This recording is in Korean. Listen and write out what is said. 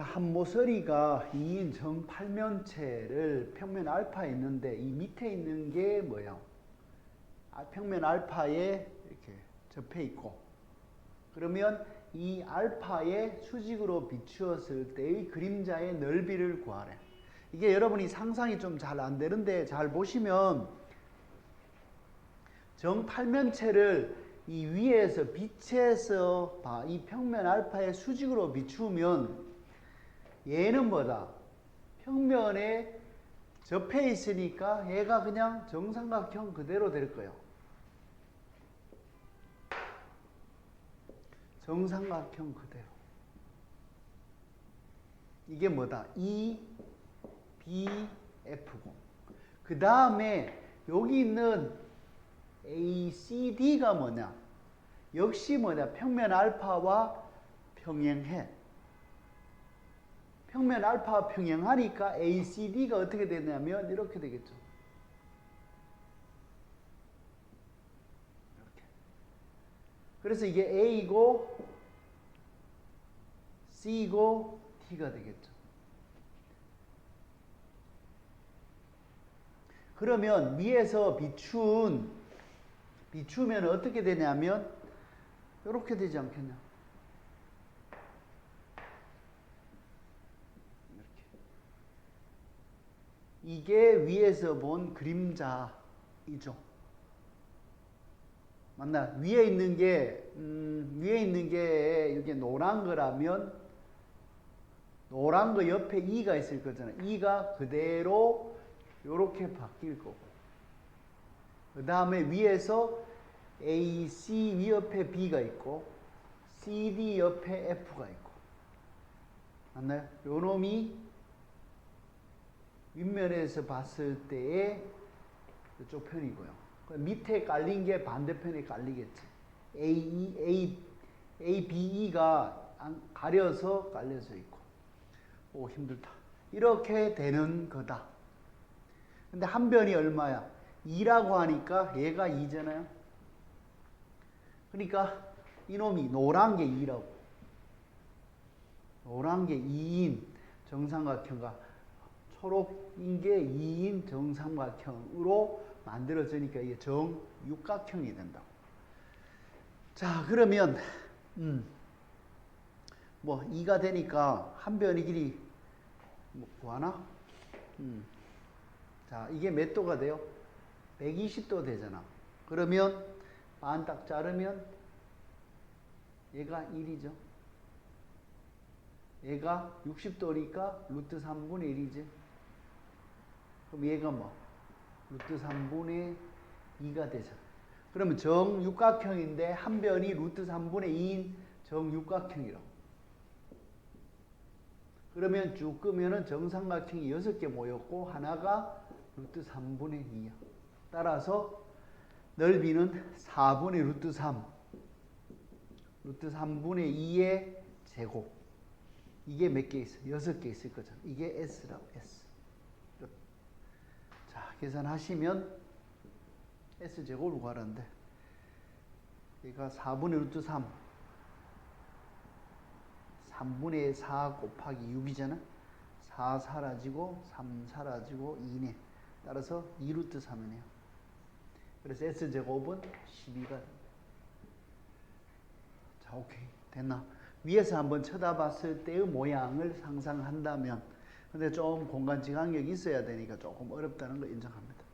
자, 한 모서리가 2인 정팔면체를 평면 알파에 있는데 이 밑에 있는 게 뭐예요? 아, 평면 알파에 이렇게 접해 있고 그러면 이 알파의 수직으로 비추었을 때의 그림자의 넓이를 구하래. 이게 여러분이 상상이 좀 잘 안 되는데 잘 보시면 정팔면체를 이 위에서 빛에서 봐. 이 평면 알파의 수직으로 비추면 얘는 뭐다? 평면에 접해 있으니까 얘가 그냥 정삼각형 그대로 될 거예요. 정삼각형 그대로. 이게 뭐다? E, B, F고. 그 다음에 여기 있는 A, C, D가 뭐냐? 역시 뭐냐? 평면 알파와 평행해. 평면 알파와 평행하니까 ACD가 어떻게 되냐면 이렇게 되겠죠. 이렇게. 그래서 이게 A고 C고 T가 되겠죠. 그러면 위에서 비춘 비추면 어떻게 되냐면 이렇게 되지 않겠냐? 이게 위에서 본 그림자이죠. 맞나? 위에 있는 게, 음, 위에 있는 게 이게 노란 거라면, 노란 거 옆에 E가 있을 거잖아요. E가 그대로 이렇게 바뀔 거고. 그 다음에 위에서 A, C 옆에 B가 있고, CD 옆에 F가 있고. 맞나요? 요 놈이 윗면에서 봤을 때의 이쪽 편이고요. 그 밑에 깔린 게 반대편에 깔리겠지. E, A, A, B, E가 가려서 깔려져 있고. 오, 힘들다. 이렇게 되는 거다. 근데 한 변이 얼마야? 2라고 하니까 얘가 2잖아요. 그러니까 이놈이 노란 게 2라고. 노란 게 2인 정삼각형과 초록인 게 2인 정삼각형으로 만들어지니까 이게 정육각형이 된다고. 자, 그러면, 음, 뭐, 2가 되니까 한 변의 길이 뭐 구하나? 음. 자, 이게 몇 도가 돼요? 120도 되잖아. 그러면 반 딱 자르면 얘가 1이죠. 얘가 60도니까 루트 3분의 1이지. 그럼 얘가 뭐? 루트 3분의 2가 되잖아. 그러면 정육각형인데 한 변이 루트 3분의 2인 정육각형이라고. 그러면 쭉 끄면은 정삼각형이 6개 모였고 하나가 루트 3분의 2야. 따라서 넓이는 4분의 루트 3. 루트 3분의 2의 제곱. 이게 몇 개 있어? 6개 있을 거잖아. 이게 S라고, S. 자, 계산하시면 S제곱을 구하는데, 얘가 4분의 루트 3. 3분의 4 곱하기 6이잖아. 4 사라지고 3 사라지고 2네. 따라서 2루트 3이네요. 그래서 S제곱은 12가 자, 오케이. 됐나? 위에서 한번 쳐다봤을 때의 모양을 상상한다면 근데 좀 공간 지각력이 있어야 되니까 조금 어렵다는 거 인정합니다.